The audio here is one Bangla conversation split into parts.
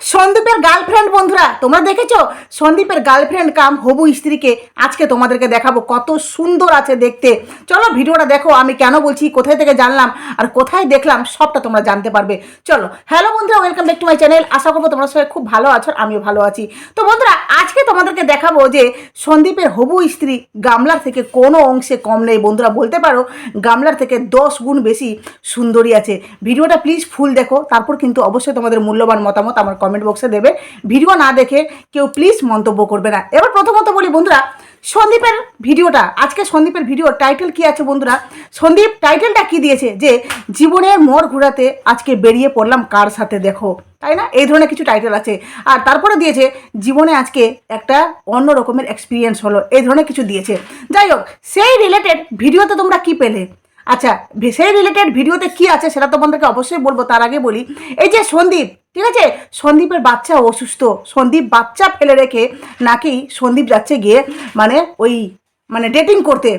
সন্দীপের গার্লফ্রেন্ড বন্ধুরা, তোমরা দেখেছ? সন্দীপের গার্লফ্রেন্ড কাম হবু স্ত্রীকে। আজকে তোমাদেরকে দেখাবো কত সুন্দর আছে দেখতে। চলো ভিডিওটা দেখো, আমি কেন বলছি, কোথায় থেকে জানলাম, আর কোথায় দেখলাম, সবটা তোমরা জানতে পারবে। চলো হ্যালো বন্ধুরা welcome back to my channel আশা করব তোমরা সবাই খুব ভালো আছো, আমিও ভালো আছি। তো বন্ধুরা, আজকে তোমাদেরকে দেখাবো যে সন্দীপের হবু স্ত্রী গামলার থেকে কোনো অংশে কম নেই। বন্ধুরা, বলতে পারো, গামলার থেকে দশ গুণ বেশি সুন্দরী আছে। ভিডিওটা প্লিজ ফুল দেখো, তারপর কিন্তু অবশ্যই তোমাদের মূল্যবান মতামত আমার কমেন্ট বক্সে দেবে। ভিডিও না দেখে কেউ প্লিজ মন্তব্য করবে না। এবার প্রথমত বলি বন্ধুরা, সন্দীপের ভিডিওটা, আজকে সন্দীপের ভিডিও টাইটেল কি আছে বন্ধুরা? সন্দীপ টাইটেলটা কি দিয়েছে? যে, জীবনের মোড় ঘোরাতে আজকে বেরিয়ে পড়লাম কার সাথে দেখো। তাই না? এই ধরনের কিছু টাইটেল আছে। আর তারপরে দিয়েছে, জীবনে আজকে একটা অন্য রকমের এক্সপিরিয়েন্স হলো। এই ধরনের কিছু দিয়েছে। যাই হোক, সেই রিলেটেড ভিডিওতে তোমরা কি পেলে? আচ্ছা সেই রিলেটেড ভিডিওতে কি আছে সেটা তোমাদেরকে অবশ্যই বলব, তার আগে বলি। এই যে সন্দীপ, ঠিক আছে? সন্দীপের বাচ্চা অসুস্থ। সন্দীপ বাচ্চা ফেলে রেখে নাকি সন্দীপ যাচ্ছে গিয়ে মানে ওই মানে ডেটিং করতে।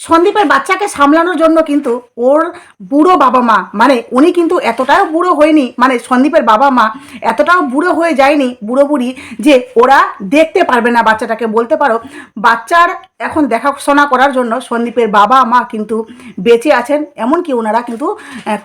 সন্দীপের বাচ্চাকে সামলানোর জন্য কিন্তু ওর বুড়ো বাবা মা মানে উনি কিন্তু এতটাও বুড়ো হয়নি মানে সন্দীপের বাবা মা এতটাও বুড়ো হয়ে যায়নি, বুড়ো বুড়ি, যে ওরা দেখতে পারবে না বাচ্চাটাকে। বলতে পারো, বাচ্চার এখন দেখাশোনা করার জন্য সন্দীপের বাবা মা কিন্তু বেঁচে আছেন, এমনকি ওনারা কিন্তু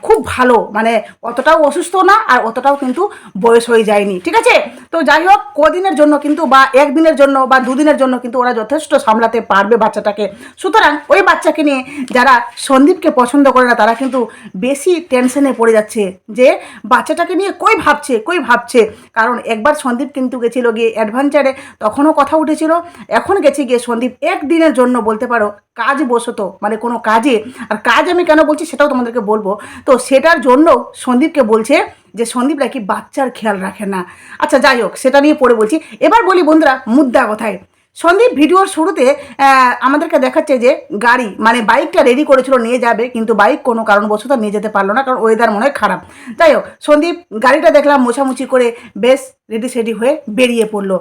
খুব ভালো মানে অতটাও অসুস্থ না আর অতটাও কিন্তু বয়স হয়ে যায়নি, ঠিক আছে? তো যাই হোক, কদিনের জন্য কিন্তু বা একদিনের জন্য বা দুদিনের জন্য কিন্তু ওরা যথেষ্ট সামলাতে পারবে বাচ্চাটাকে। সুতরাং ওই বাচ্চাকে নিয়ে যারা সন্দীপকে পছন্দ করে না, তারা কিন্তু বেশি টেনশনে পড়ে যাচ্ছে যে বাচ্চাটাকে নিয়ে কই ভাবছে কই ভাবছে? কারণ একবার সন্দীপ কিন্তু গেছিল গিয়ে অ্যাডভেঞ্চারে তখনও কথা উঠেছিল। এখন গেছে গিয়ে সন্দীপ একদিনের জন্য বলতে পারো কাজ বসত মানে কোনো কাজে। আর কাজ আমি কেন বলছি সেটাও তোমাদেরকে বলব। তো সেটার জন্য সন্দীপকে বলছে যে সন্দীপ নাকি বাচ্চার খেয়াল রাখে না। আচ্ছা যাই হোক, সেটা নিয়ে পড়ে বলছি। এবার বলি বন্ধুরা, মুদ্রা কথায়? সন্দীপ ভিডিওর শুরুতে আমাদেরকে দেখাচ্ছে যে গাড়ি মানে বাইকটা রেডি করেছিল নিয়ে যাবে, কিন্তু বাইক কোনো কারণবশত নিয়ে যেতে পারল না, কারণ ওয়েদার মনে হয় খারাপ। যাই হোক, সন্দীপ গাড়িটা দেখলাম মোছামুছি করে বেশ রেডি সেডি হয়ে বেরিয়ে পড়ল।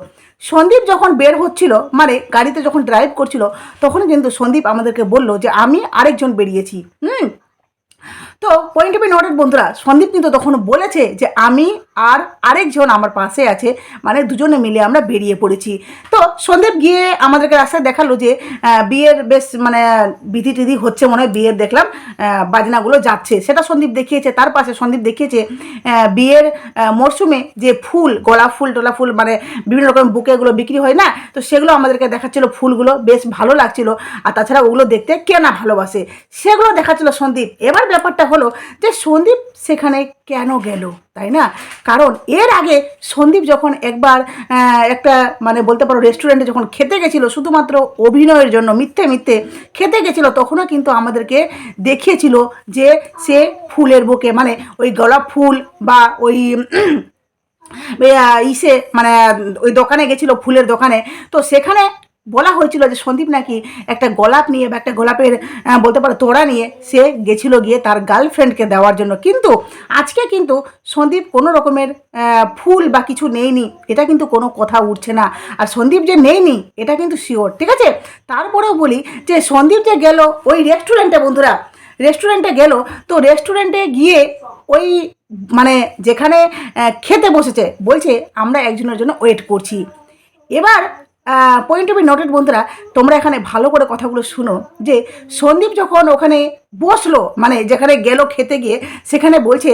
সন্দীপ যখন বের হচ্ছিল মানে গাড়িতে যখন ড্রাইভ করছিল, তখন কিন্তু সন্দীপ আমাদেরকে বলল যে, আমি আরেকজন বেরিয়েছি। হুম? তো পয়েন্ট বি নোটেড বন্ধুরা। সন্দীপ কিন্তু তখন বলেছে যে আমি আর আরেকজন আমার পাশে আছে মানে দুজনে মিলে আমরা বেরিয়ে পড়েছি। তো সন্দীপ গিয়ে আমাদেরকে রাস্তায় দেখাল যে বিয়ের বেশ মানে বিধি টিধি হচ্ছে মনে হয়, বিয়ের দেখলাম বাজনাগুলো যাচ্ছে। সেটা সন্দীপ দেখিয়েছে, তার পাশে সন্দীপ দেখিয়েছে বিয়ের মরশুমে যে ফুল, গোলাপ ফুল টোলা ফুল মানে বিভিন্ন রকম বুকেগুলো বিক্রি হয় না, তো সেগুলো আমাদেরকে দেখাচ্ছিল ফুলগুলো, বেশ ভালো লাগছিল। আর তাছাড়া ওগুলো দেখতে কে না ভালোবাসে। সেগুলো দেখাচ্ছিল সন্দীপ। এবার ব্যাপারটা হলো যে সন্দীপ সেখানে কেন গেল, তাই না? কারণ এর আগে সন্দীপ যখন একবার একটা মানে বলতে পারো রেস্টুরেন্টে যখন খেতে গেছিল, শুধুমাত্র অভিনয়ের জন্য, মিথ্যে মিথ্যে খেতে গেছিল, তখনও কিন্তু আমাদেরকে দেখিয়েছিল যে সে ফুলের বুকে মানে ওই গোলাপ ফুল বা ওই ইসে মানে ওই দোকানে গেছিল ফুলের দোকানে। তো সেখানে বলা হয়েছিল যে সন্দীপ নাকি একটা গোলাপ নিয়ে বা একটা গোলাপের বলতে পারো তোড়া নিয়ে সে গেছিল গিয়ে তার গার্লফ্রেন্ডকে দেওয়ার জন্য। কিন্তু আজকে কিন্তু সন্দীপ কোনো রকমের ফুল বা কিছু নেইনি এটা কিন্তু কোনো কথা উঠছে না। আর সন্দীপ যে নেইনি এটা কিন্তু শিওর ঠিক আছে? তারপরেও বলি যে সন্দীপ যে গেল ওই রেস্টুরেন্টে বন্ধুরা রেস্টুরেন্টে গেল, তো রেস্টুরেন্টে গিয়ে ওই মানে যেখানে খেতে বসেছে, বলছে আমরা একজনের জন্য ওয়েট করছি। এবার পয়েন্ট অফ নোটেড বন্ধুরা, তোমরা এখানে ভালো করে কথাগুলো শুনো, যে সন্দীপ যখন ওখানে বসল মানে যেখানে গেল খেতে গিয়ে, সেখানে বলছে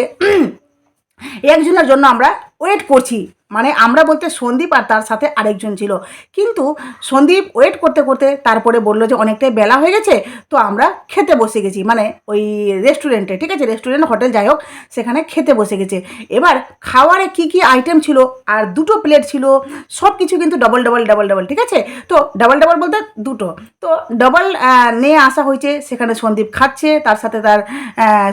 একজনের জন্য আমরা ওয়েট করছি। মানে আমরা বলতে সন্দীপ আর তার সাথে আরেকজন ছিল। কিন্তু সন্দীপ ওয়েট করতে করতে তারপরে বলল যে অনেকটাই বেলা হয়ে গেছে, তো আমরা খেতে বসে গেছি। মানে ওই রেস্টুরেন্টে ঠিক আছে? রেস্টুরেন্ট হোটেল যাই হোক, সেখানে খেতে বসে গেছে। এবার খাওয়ারে কি কি আইটেম ছিল? আর দুটো প্লেট ছিল। সব কিছু কিন্তু ডবল ডবল ডবল ডবল ঠিক আছে? তো ডবল ডবল বলতে দুটো। তো ডবল নিয়ে আসা হয়েছে। সেখানে সন্দীপ খাচ্ছে। তার সাথে তার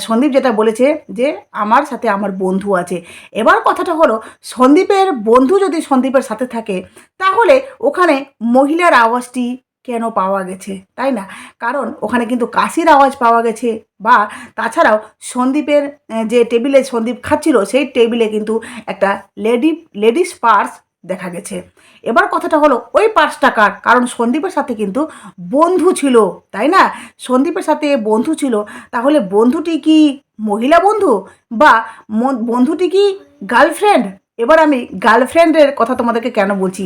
সন্দীপ যেটা বলেছে যে, আমার সাথে আমার বন্ধু আছে। এবার কথাটা হলো, সন্দীপের বন্ধু যদি সন্দীপের সাথে থাকে, তাহলে ওখানে মহিলার আওয়াজটি কেন পাওয়া গেছে, তাই না? কারণ ওখানে কিন্তু কাশির আওয়াজ পাওয়া গেছে বা তাছাড়াও সন্দীপের যে টেবিলে সন্দীপ খাচ্ছিল, সেই টেবিলে কিন্তু একটা লেডি, লেডিস পার্স দেখা গেছে। এবার কথাটা হলো, ওই পার্সটা কার? কারণ সন্দীপের সাথে কিন্তু বন্ধু ছিল, তাই না? সন্দীপের সাথে বন্ধু ছিল, তাহলে বন্ধুটি কি মহিলা বন্ধু? বা বন্ধুটি কি গার্লফ্রেন্ড? এবার আমি গার্লফ্রেন্ডের কথা তোমাদেরকে কেন বলছি?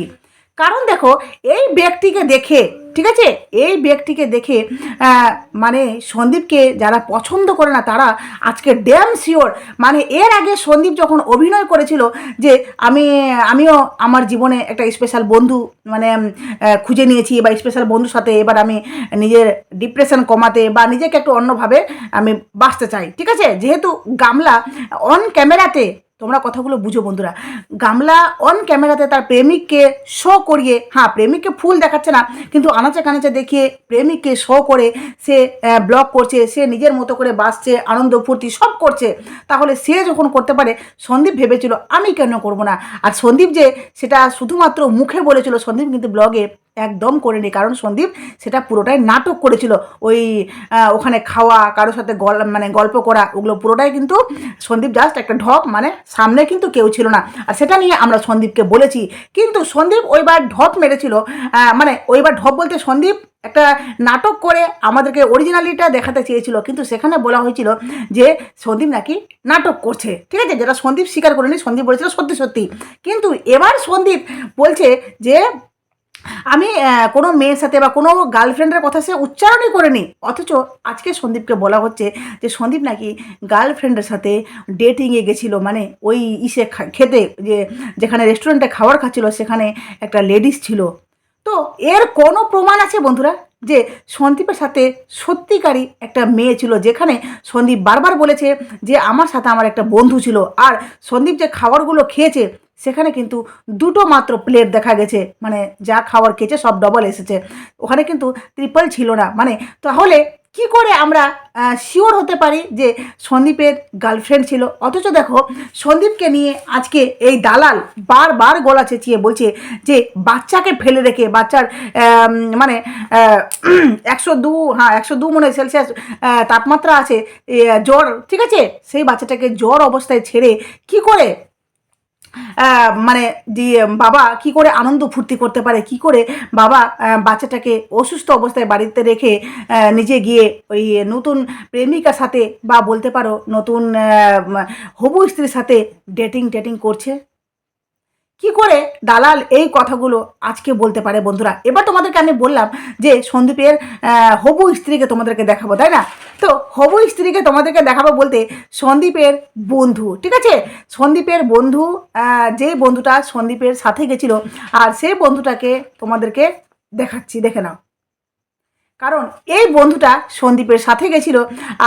কারণ দেখো, এই ব্যক্তিকে দেখে, ঠিক আছে? এই ব্যক্তিকে দেখে মানে সন্দীপকে যারা পছন্দ করে না, তারা আজকে ড্যাম শিওর মানে এর আগে সন্দীপ যখন অভিনয় করেছিল যে আমি, আমিও আমার জীবনে একটা স্পেশাল বন্ধু মানে খুঁজে নিয়েছি, বা স্পেশাল বন্ধুর সাথে এবার আমি নিজের ডিপ্রেশন কমাতে বা নিজেকে একটু অন্যভাবে আমি বাঁচতে চাই, ঠিক আছে? যেহেতু গামলা অন ক্যামেরাতে তোমরা কথাগুলো বুঝো বন্ধুরা। গামলা অন ক্যামেরাতে তার প্রেমিককে শো করিয়ে হ্যাঁ প্রেমিককে ফুল দেখাচ্ছে না, কিন্তু আনাচে কানাচে দেখিয়ে প্রেমিককে শো করে সে ব্লগ করছে, সে নিজের মতো করে বাসছে, আনন্দ, ফুর্তি সব করছে। তাহলে সে যখন করতে পারে, সন্দীপ ভেবেছিল, আমি কেন করব না? আর সন্দীপ যে সেটা শুধুমাত্র মুখে বলেছিল, সন্দীপ কিন্তু ব্লগে একদম করেনি। কারণ সন্দীপ সেটা পুরোটাই নাটক করেছিল। ওই ওখানে খাওয়া, কারোর সাথে গল মানে গল্প করা, ওগুলো পুরোটাই কিন্তু সন্দীপ জাস্ট একটা ঢপ মানে সামনে কিন্তু কেউ ছিল না। আর সেটা নিয়ে আমরা সন্দীপকে বলেছি। কিন্তু সন্দীপ ওইবার ঢপ মেরেছিল মানে ওইবার ঢপ বলতে সন্দীপ একটা নাটক করে আমাদেরকে অরিজিনালিটা দেখাতে চেয়েছিল। কিন্তু সেখানে বলা হয়েছিল যে সন্দীপ নাকি নাটক করছে। ঠিক আছে? যেটা সন্দীপ স্বীকার করেনি, সন্দীপ বলেছিল সত্যি সত্যি। কিন্তু এবার সন্দীপ বলছে যে আমি কোনো মেয়ের সাথে বা কোনো গার্লফ্রেন্ডের কথা সে উচ্চারণই করেনি। অথচ আজকে সন্দীপকে বলা হচ্ছে যে, সন্দীপ নাকি গার্লফ্রেন্ডের সাথে ডেটিংয়ে গেছিল। মানে ওই ইসে খেতে যে, যেখানে রেস্টুরেন্টে খাবার খাচ্ছিল, সেখানে একটা লেডিস ছিল। তো এর কোনো প্রমাণ আছে বন্ধুরা? যে সন্দীপের সাথে সত্যিকারই একটা মেয়ে ছিল, যেখানে সন্দীপ বারবার বলেছে যে, আমার সাথে আমার একটা বন্ধু ছিল। আর সন্দীপ যে খাবারগুলো খেয়েছে সেখানে কিন্তু দুটো মাত্র প্লেট দেখা গেছে। মানে যা খাওয়ার খেয়েছে সব ডবল এসেছে। ওখানে কিন্তু ট্রিপল ছিল না। মানে তাহলে কি করে আমরা শিওর হতে পারি যে সন্দীপের গার্লফ্রেন্ড ছিল? অথচ দেখো, সন্দীপকে নিয়ে আজকে এই দালাল বারবার গলা চেঁচিয়ে বলছে যে বাচ্চাকে ফেলে রেখে, বাচ্চার মানে একশো দু হ্যাঁ একশো দু মনে সেলসিয়াস তাপমাত্রা আছে জ্বর, ঠিক আছে? সেই বাচ্চাটাকে জ্বর অবস্থায় ছেড়ে কি করে মানে দিয়ে বাবা কি করে আনন্দ ফুর্তি করতে পারে? কি করে বাবা বাচ্চাটাকে অসুস্থ অবস্থায় বাড়িতে রেখে নিজে গিয়ে ওই নতুন প্রেমিকার সাথে বা বলতে পারো নতুন হবু স্ত্রীর সাথে ডেটিং টেটিং করছে? কি করে দালাল এই কথাগুলো আজকে বলতে পারে বন্ধুরা? এবার তোমাদেরকে আমি বললাম যে সন্দীপের হবু স্ত্রীকে তোমাদেরকে দেখাবো, তাই না? তো হবু স্ত্রীকে তোমাদেরকে দেখাবো বলতে সন্দীপের বন্ধু, ঠিক আছে? সন্দীপের বন্ধু যে বন্ধুটা সন্দীপের সাথে গেছিল, আর সেই বন্ধুটাকে তোমাদেরকে দেখাচ্ছি, দেখে নাও। কারণ এই বন্ধুটা সন্দীপের সাথে গেছিল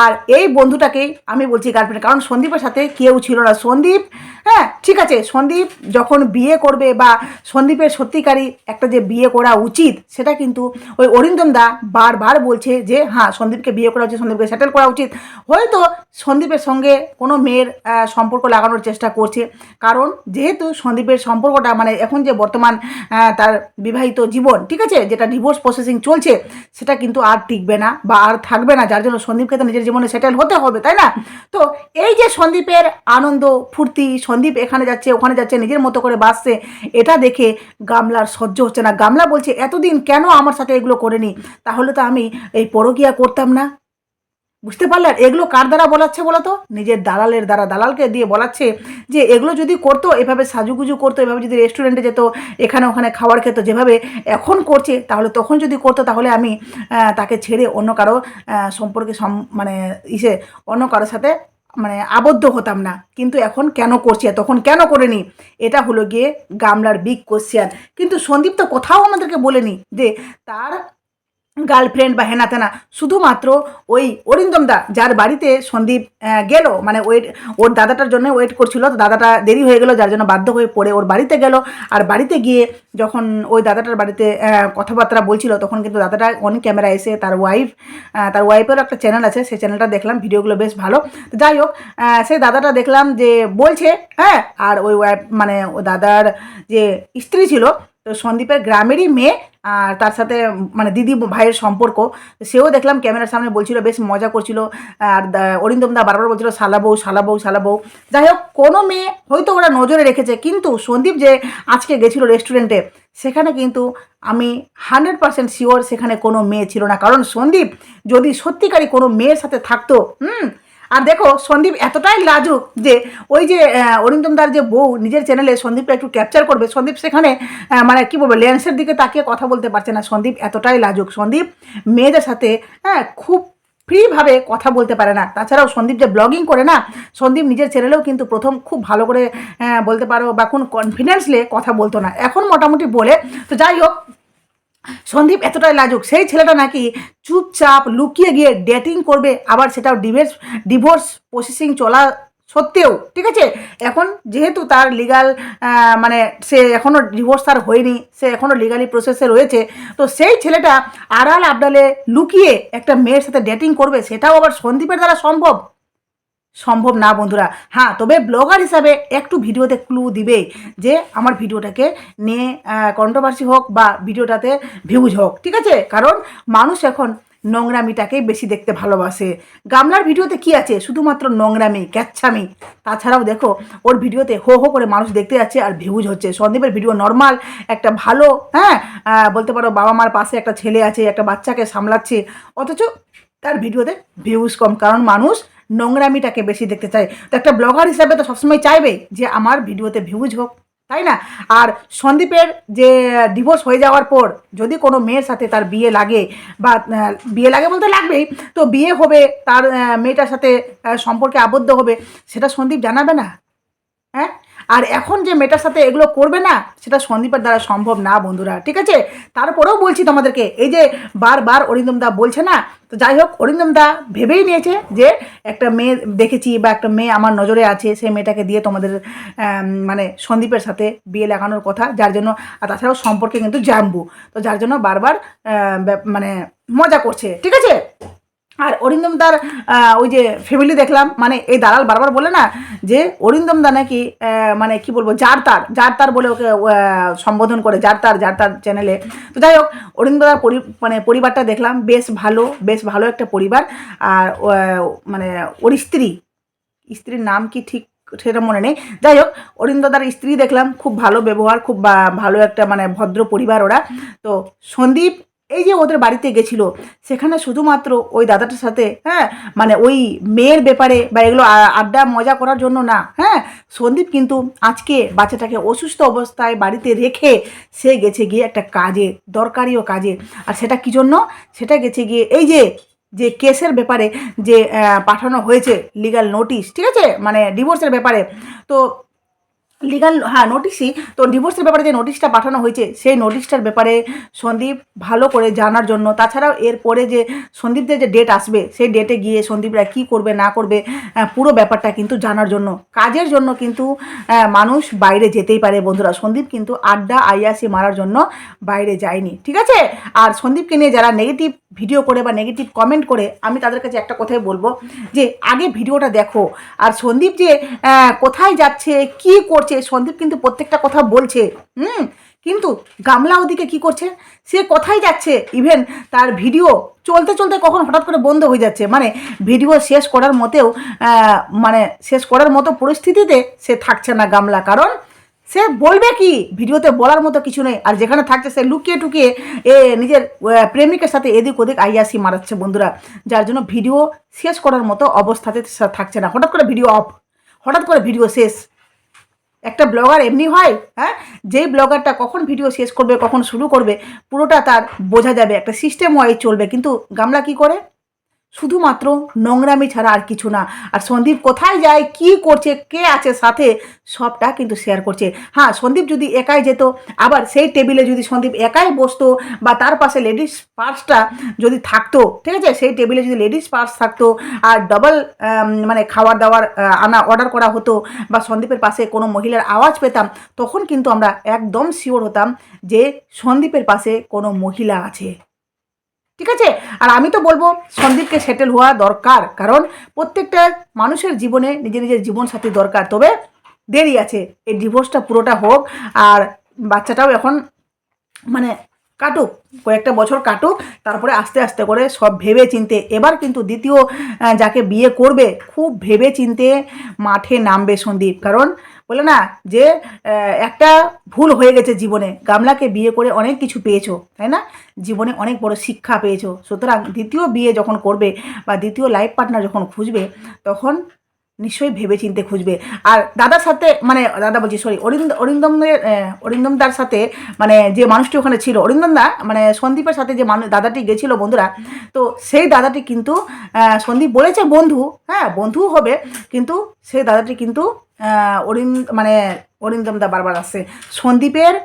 আর এই বন্ধুটাকেই আমি বলছি গার্লফ্রেন্ড কারণ সন্দীপের সাথে কেউ ছিল না। সন্দীপ হ্যাঁ ঠিক আছে, সন্দীপ যখন বিয়ে করবে বা সন্দীপের সত্যিকারই একটা যে বিয়ে করা উচিত, সেটা কিন্তু ওই অরিন্দম দা বারবার বলছে যে হ্যাঁ সন্দীপকে বিয়ে করা উচিত, সন্দীপকে সেটেল করা উচিত। হয়তো সন্দীপের সঙ্গে কোনো মেয়ের সম্পর্ক লাগানোর চেষ্টা করছে। কারণ যেহেতু সন্দীপের সম্পর্কটা মানে এখন যে বর্তমান তার বিবাহিত জীবন, ঠিক আছে, যেটা ডিভোর্স প্রসেসিং চলছে সেটা কিন্তু আর টিকবে না বা আর থাকবে না, যার জন্য সন্দীপকে তো নিজের জীবনে সেটেল হতে হবে, তাই না? তো এই যে সন্দীপের আনন্দ, ফুর্তি, সন্দীপ এখানে যাচ্ছে, ওখানে যাচ্ছে, নিজের মতো করে বাসছে এটা দেখে গামলার সহ্য হচ্ছে না। গামলা বলছে, এতদিন কেন আমার সাথে এগুলো করেনি? তাহলে তো আমি এই পরকিয়া করতাম না? বুঝতে পারলেন? এগুলো কার দ্বারা বলাচ্ছে বলো তো? নিজের দালালের দ্বারা। দালালকে দিয়ে বলাচ্ছে যে, এগুলো যদি করতো, এভাবে সাজুগুজু করতো, এভাবে যদি রেস্টুরেন্টে যেত, এখানে ওখানে খাবার খেত, যেভাবে এখন করছে, তাহলে তখন যদি করতো, তাহলে আমি তাকে ছেড়ে অন্য কারও সম্পর্কে সম- মানে ইসে, অন্য কারোর সাথে মানে আবদ্ধ হতাম না। কিন্তু এখন কেন করছে তখন কেন করেনি? এটা হলো গিয়ে গামলার বিগ কোশ্চেন কিন্তু সন্দীপ তো কোথাও আমাদেরকে বলেনি যে, তার গার্লফ্রেন্ড বা হেনা তেনা, শুধুমাত্র ওই অরিন্দম দা, যার বাড়িতে সন্দীপ গেল মানে ওয়েট, ওর দাদাটার জন্য ওয়েট করছিল, তো দাদাটা দেরি হয়ে গেল, যার জন্য বাধ্য হয়ে পড়ে ওর বাড়িতে গেল। আর বাড়িতে গিয়ে যখন ওই দাদাটার বাড়িতে কথাবার্তা বলছিল, তখন কিন্তু দাদাটা অন ক্যামেরা এসে তার ওয়াইফ তার ওয়াইফেরও একটা চ্যানেল আছে, সেই চ্যানেলটা দেখলাম, ভিডিওগুলো বেশ ভালো। তো যাই হোক সেই দাদাটা দেখলাম যে বলছে হ্যাঁ আর ওই ওয়াইফ মানে ও দাদার যে স্ত্রী ছিল তো সন্দীপের গ্রামেরই মেয়ে আর তার সাথে মানে দিদি ভাইয়ের সম্পর্ক। সেও দেখলাম ক্যামেরার সামনে বলছিল, বেশ মজা করছিল। আর অরিন্দম দা বারবার বলছিল শালা বউ শালা বউ শালা বউ যাই হোক, কোনো মেয়ে হয়তো ওরা নজরে রেখেছে, কিন্তু সন্দীপ যে আজকে গেছিল রেস্টুরেন্টে সেখানে কিন্তু আমি হান্ড্রেড পার্সেন্ট শিওর সেখানে কোনো মেয়ে ছিল না। কারণ সন্দীপ যদি সত্যিকারই কোনো মেয়ের সাথে থাকতো, হুম আর দেখো, সন্দীপ এতটাই লাজুক যে ওই যে অরিন্দমদার যে বউ নিজের চ্যানেলে সন্দীপকে একটু ক্যাপচার করবে, সন্দীপ সেখানে মানে কী বলব লেন্সের দিকে তাকিয়ে কথা বলতে পারছে না। সন্দীপ এতটাই লাজুক। সন্দীপ মেয়েদের সাথে হ্যাঁ খুব ফ্রিভাবে কথা বলতে পারে না। তাছাড়াও সন্দীপ যে ব্লগিং করে না, সন্দীপ নিজের চ্যানেলেও কিন্তু প্রথম খুব ভালো করে বলতে পারো বা কোন কনফিডেন্সলে কথা বলতো না। এখন মোটামুটি বলে, তো যাই হোক সন্দীপ এতটাই লাজুক, সেই ছেলেটা নাকি চুপচাপ লুকিয়ে গিয়ে ডেটিং করবে, আবার সেটাও ডিভোর্স ডিভোর্স প্রসেসিং চলা সত্ত্বেও, ঠিক আছে? এখন যেহেতু তার লিগাল মানে সে এখনও ডিভোর্স তার হয়নি, সে এখনও লিগালি প্রসেসে রয়েছে, তো সেই ছেলেটা আড়াল আবডালে লুকিয়ে একটা মেয়ের সাথে ডেটিং করবে, সেটাও আবার সন্দীপের দ্বারা সম্ভব? সম্ভব না, বন্ধুরা। হ্যাঁ তবে ব্লগার হিসাবে একটু ভিডিওতে ক্লু দিবে যে আমার ভিডিওটাকে নিয়ে কন্ট্রোভার্সি হোক বা ভিডিওটাতে ভিউজ হোক, ঠিক আছে? কারণ মানুষ এখন নোংরামিটাকেই বেশি দেখতে ভালোবাসে। গামলার ভিডিওতে কি আছে? শুধুমাত্র নোংরামি, ক্যাচ্ছামি। তাছাড়াও দেখো, ওর ভিডিওতে হো হো করে মানুষ দেখতে যাচ্ছে আর ভিউজ হচ্ছে। সন্দীপের ভিডিও নর্মাল একটা ভালো হ্যাঁ? বলতে পারো বাবা মার পাশে একটা ছেলে আছে, একটা বাচ্চাকে সামলাচ্ছে। অথচ তার ভিডিওতে ভিউজ কম। কারণ মানুষ নোংরামিটাকে বেশি দেখতে চাই তো একটা ব্লগার হিসাবে তো সবসময় চাইবে যে আমার ভিডিওতে ভিউজ হোক, তাই না? আর সন্দীপের যে ডিভোর্স হয়ে যাওয়ার পর যদি কোনো মেয়ের সাথে তার বিয়ে লাগে বা বিয়ে লাগে বলতে লাগবেই, তো বিয়ে হবে, তার মেয়েটার সাথে সম্পর্কে আবদ্ধ হবে, সেটা সন্দীপ জানাবে না? হ্যাঁ? আর এখন যে মেয়েটার সাথে এগুলো করবে না, সেটা সন্দীপের দ্বারা সম্ভব না বন্ধুরা, ঠিক আছে? তারপরেও বলছি তোমাদেরকে, এই যে বারবার অরিন্দম দা বলছে না, তো যাই হোক, অরিন্দম দা ভেবেই নিয়েছে যে একটা মেয়ে দেখেছি বা একটা মেয়ে আমার নজরে আছে সেই মেয়েটাকে দিয়ে তোমাদের মানে সন্দীপের সাথে বিয়ে লাগানোর কথা, যার জন্য, আর তাছাড়াও সম্পর্কে কিন্তু জানব। তো যার জন্য বারবার মানে মজা করছে, ঠিক আছে? আর অরিন্দম দার ওই যে ফ্যামিলি দেখলাম মানে এই দালাল বারবার বলে না যে অরিন্দম দা নাকি মানে কি বলব যার তার যার তার বলে ওকে সম্বোধন করে যার তার যার তার চ্যানেলে তো যাই হোক অরিন্দম দার পরি মানে পরিবারটা দেখলাম, বেশ ভালো বেশ ভালো একটা পরিবার। আর মানে ওর স্ত্রী, স্ত্রীর নাম কি ঠিক সেটা মনে নেই। যাই হোক অরিন্দদার স্ত্রী দেখলাম, খুব ভালো ব্যবহার, খুব ভালো একটা মানে ভদ্র পরিবার ওরা। তো সন্দীপ এই যে ওদের বাড়িতে গেছিল, সেখানে শুধুমাত্র ওই দাদাটার সাথে হ্যাঁ মানে ওই মেয়ের ব্যাপারে বা এগুলো আড্ডা মজা করার জন্য না হ্যাঁ সন্দীপ কিন্তু আজকে বাচ্চাটাকে অসুস্থ অবস্থায় বাড়িতে রেখে সে গেছে গিয়ে একটা কাজে, দরকারিও কাজে। আর সেটা কি জন্য? সেটা গেছে গিয়ে এই যে যে কেসের ব্যাপারে যে পাঠানো হয়েছে লিগাল নোটিশ ঠিক আছে? মানে ডিভোর্সের ব্যাপারে। তো লিগাল হ্যাঁ নোটিশই তো ডিভোর্সের ব্যাপারে যে নোটিশটা পাঠানো হয়েছে, সেই নোটিশটার ব্যাপারে সন্দীপ ভালো করে জানার জন্য। তাছাড়াও এরপরে যে সন্দীপদের যে ডেট আসবে, সেই ডেটে গিয়ে সন্দীপরা কী করবে, না করবে পুরো ব্যাপারটা কিন্তু জানার জন্য। কাজের জন্য কিন্তু মানুষ বাইরে যেতেই পারে বন্ধুরা। সন্দীপ কিন্তু আড্ডা, আইয়াসি মারার জন্য বাইরে যায়নি। ঠিক আছে? আর সন্দীপকে নিয়ে যারা নেগেটিভ ভিডিও করে বা নেগেটিভ কমেন্ট করে, আমি তাদের কাছে একটা কথাই বলব যে, আগে ভিডিওটা দেখো। আর সন্দীপ যে কোথায় যাচ্ছে, কি করছে সন্দীপ কিন্তু প্রত্যেকটা কথা বলছে। হুম, কিন্তু গামলা ওদিকে কি করছে? সে কোথায় যাচ্ছে। ইভেন তার ভিডিও চলতে চলতে কখন হঠাৎ করে বন্ধ হয়ে যাচ্ছে। মানে ভিডিও শেষ করার মতেও মানে শেষ করার মতো পরিস্থিতিতে সে থাকছে না গামলা। কারণ সে বলবে কি? ভিডিওতে বলার মতো কিছু নেই। আর যেখানে থাকছে, সে লুকিয়ে টুকিয়ে এ নিজের প্রেমিকের সাথে এদিক ওদিক আইয়াসি মারাচ্ছে বন্ধুরা। যার জন্য ভিডিও শেষ করার মতো অবস্থাতে থাকছে না। হঠাৎ করে ভিডিও অফ হঠাৎ করে ভিডিও শেষ। একটা ব্লগার এমনি হয় হ্যাঁ? যেই ব্লগারটা কখন ভিডিও শেষ করবে, কখন শুরু করবে, পুরোটা তার বোঝা যাবে, একটা সিস্টেম ওয়াইজ চলবে। কিন্তু গামলা কি করে? শুধুমাত্র নোংরামি ছাড়া আর কিছু না। আর সন্দীপ কোথায় যায়, কি করছে, কে আছে সাথে, সবটা কিন্তু শেয়ার করছে। হ্যাঁ সন্দীপ যদি একাই যেত, আবার সেই টেবিলে যদি সন্দীপ একাই বসতো, বা তার পাশে লেডিস পার্সটা যদি থাকতো, ঠিক আছে? সেই টেবিলে যদি লেডিস পার্স থাকতো, আর ডবল মানে খাওয়ার দাওয়ার আনা অর্ডার করা হতো, বা সন্দীপের পাশে কোনো মহিলার আওয়াজ পেতাম, তখন কিন্তু আমরা একদম শিওর হতাম যে সন্দীপের পাশে কোনো মহিলা আছে। ঠিক আছে? আর আমি তো বলব, সন্দীপকে সেটেল হওয়া দরকার। কারণ প্রত্যেকটা মানুষের জীবনে নিজের নিজের জীবনসাথী দরকার। তবে দেরি আছে। এই ডিভোর্সটা পুরোটা হোক। আর বাচ্চাটাও এখন মানে কাটুক, কয়েকটা বছর কাটুক, তারপরে আস্তে আস্তে করে সব ভেবে চিনতে এবার কিন্তু দ্বিতীয় যাকে বিয়ে করবে, খুব ভেবে চিনতে মাঠে নামবে সন্দীপ। কারণ বলে না যে একটা ভুল হয়ে গেছে জীবনে। গামলাকে বিয়ে করে অনেক কিছু পেয়েছ, তাই না? জীবনে অনেক বড় শিক্ষা পেয়েছ। সুতরাং দ্বিতীয় বিয়ে যখন করবে বা দ্বিতীয় লাইফ পার্টনার যখন খুঁজবে, তখন নিশ্চয়ই ভেবে চিনতে খুঁজবে। আর দাদার সাথে মানে দাদা বলছি সরি অরিন্দ অরিন্দমের অরিন্দমদার সাথে মানে যে মানুষটি ওখানে ছিল অরিন্দম দা মানে সন্দীপের সাথে যে মানুষ দাদাটি গেছিল বন্ধুরা, তো সেই দাদাটি কিন্তু সন্দীপ বলেছে বন্ধু হ্যাঁ বন্ধু হবে, কিন্তু সেই দাদাটি কিন্তু অরিন্দ মানে অরিন্দম দা বারবার আসছে। সন্দীপের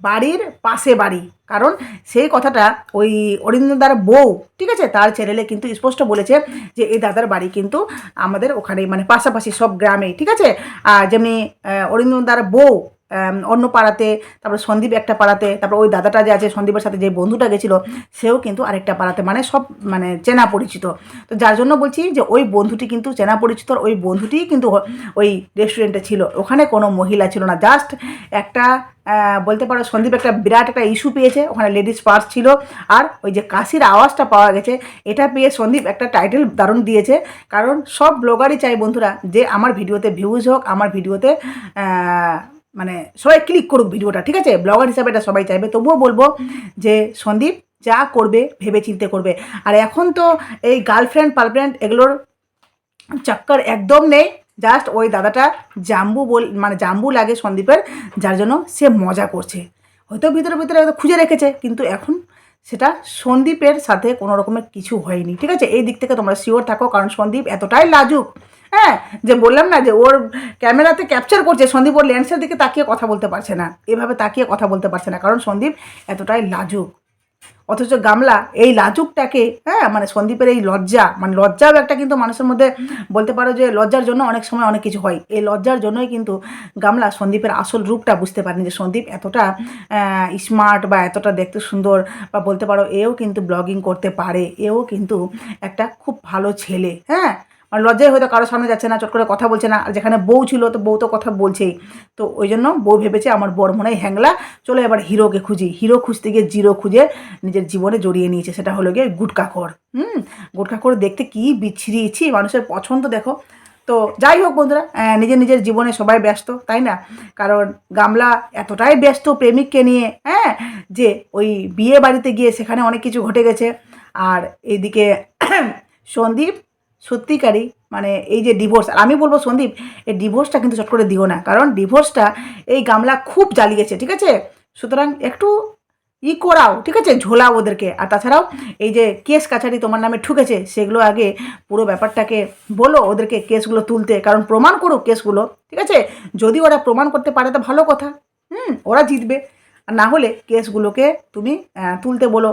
বাড়ির পাশে বাড়ি। কারণ সেই কথাটা ওই অরিন্দদার বউ, ঠিক আছে? তার ছেলেলে কিন্তু স্পষ্ট বলেছে যে, এই দাদার বাড়ি কিন্তু আমাদের ওখানে মানে পাশাপাশি সব গ্রামে ঠিক আছে? আর যেমনি অরিন্দার বউ অন্য পাড়াতে, তারপরে সন্দীপ একটা পাড়াতে, তারপর ওই দাদাটা যে আছে, সন্দীপের সাথে যে বন্ধুটা গেছিল, সেও কিন্তু আরেকটা পাড়াতে মানে সব মানে চেনা পরিচিত। তো যার জন্য বলছি যে ওই বন্ধুটি কিন্তু চেনা পরিচিত ওই বন্ধুটিই কিন্তু ওই রেস্টুরেন্টে ছিল। ওখানে কোনো মহিলা ছিল না। জাস্ট একটা বলতে পারো সন্দীপ একটা বিরাট একটা ইস্যু পেয়েছে, ওখানে লেডিস পার্স ছিল। আর ওই যে কাশির আওয়াজটা পাওয়া গেছে, এটা পেয়ে সন্দীপ একটা টাইটেল দারুণ দিয়েছে। কারণ সব ব্লগারই চাই বন্ধুরা যে আমার ভিডিওতে ভিউজ হোক, আমার ভিডিওতে মানে সবাই ক্লিক করুক ভিডিওটা, ঠিক আছে? ব্লগার হিসাবে এটা সবাই চাইবে। তবুও বলব যে, সন্দীপ যা করবে ভেবে চিন্তে করবে। আর এখন তো এই গার্লফ্রেন্ড পার্লফ্রেন্ড এগুলোর চক্কর একদম নেই। জাস্ট ওই দাদাটা জাম্বু বল মানে জাম্বু লাগে সন্দীপের, যার জন্য সে মজা করছে। হয়তো ভিতরে ভিতরে হয়তো খুঁজে রেখেছে, কিন্তু এখন সেটা সন্দীপের সাথে কোনো রকমের কিছু হয়নি, ঠিক আছে? এই দিক থেকে তোমরা শিওর থাকো, কারণ সন্দীপ এতটাই লাজুক হ্যাঁ যে বললাম না যে ওর ক্যামেরাতে ক্যাপচার করছে, সন্দীপ ওর লেন্সের দিকে তাকিয়ে কথা বলতে পারছে না। এভাবে তাকিয়ে কথা বলতে পারছে না, কারণ সন্দীপ এতটাই লাজুক। অথচ গামলা এই লাজুকটাকে হ্যাঁ মানে সন্দীপের এই লজ্জা মানে লজ্জাও একটা কিন্তু মানুষের মধ্যে বলতে পারো যে লজ্জার জন্য অনেক সময় অনেক কিছু হয়। এই লজ্জার জন্যই কিন্তু গামলা সন্দীপের আসল রূপটা বুঝতে পারেনি যে সন্দীপ এতটা স্মার্ট বা এতটা দেখতে সুন্দর বা বলতে পারো এও কিন্তু ব্লগিং করতে পারে, এও কিন্তু একটা খুব ভালো ছেলে হ্যাঁ। মানে লজ্জায় হয়তো কারোর সামনে যাচ্ছে না, চট করে কথা বলছে না, আর যেখানে বউ ছিল তো বউ তো কথা বলছেই। তো ওই জন্য বউ ভেবেছে আমার বর মনে হয় হ্যাংলা, চলো এবার হিরোকে খুঁজি। হিরো খুঁজতে গিয়ে জিরো খুঁজে নিজের জীবনে জড়িয়ে নিয়েছে, সেটা হলো গিয়ে গুটকাখর হুম গুটকাখর দেখতে কী বিচ্ছিরিয়েছি মানুষের পছন্দ দেখো। তো যাই হোক বন্ধুরা নিজের নিজের জীবনে সবাই ব্যস্ত, তাই না? কারণ গামলা এতটাই ব্যস্ত প্রেমিককে নিয়ে হ্যাঁ যে ওই বিয়ে বাড়িতে গিয়ে সেখানে অনেক কিছু ঘটে গেছে। আর এইদিকে সন্দীপ সত্যিকারই মানে এই যে ডিভোর্স আর আমি বলব সন্দীপ, এই ডিভোর্সটা কিন্তু চট করে দিও না, কারণ ডিভোর্সটা এই গামলা খুব জ্বালিয়েছে, ঠিক আছে? সুতরাং একটু ই করাও, ঠিক আছে? ঝোলাও ওদেরকে। আর তাছাড়াও এই যে কেস কাছারি তোমার নামে ঠুকেছে, সেগুলো আগে পুরো ব্যাপারটাকে বলো ওদেরকে কেসগুলো তুলতে, কারণ প্রমাণ করো কেসগুলো, ঠিক আছে? যদি ওরা প্রমাণ করতে পারে তো ভালো কথা, হুম? ওরা জিতবে। আর না হলে কেসগুলোকে তুমি তুলতে বলো।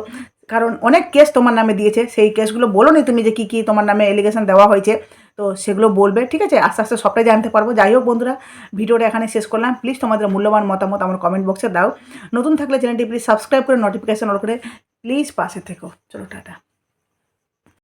কারণ অনেক কেস তোমার নামে দিয়েছে, সেই কেসগুলো বলো নি তুমি যে কী কী তোমার নামে এলিগেশন দেওয়া হয়েছে। তো সেগুলো বলবে, ঠিক আছে? আস্তে আস্তে সবটাই জানতে পারব। যাই হোক বন্ধুরা, ভিডিওটা এখানে শেষ করলাম। প্লিজ তোমাদের মূল্যবান মতামত আমার কমেন্ট বক্সে দাও। নতুন থাকলে চ্যানেলটি প্লিজ সাবস্ক্রাইব করে নোটিফিকেশন অল করে প্লিজ পাশে থেকো। চলো, টাটা।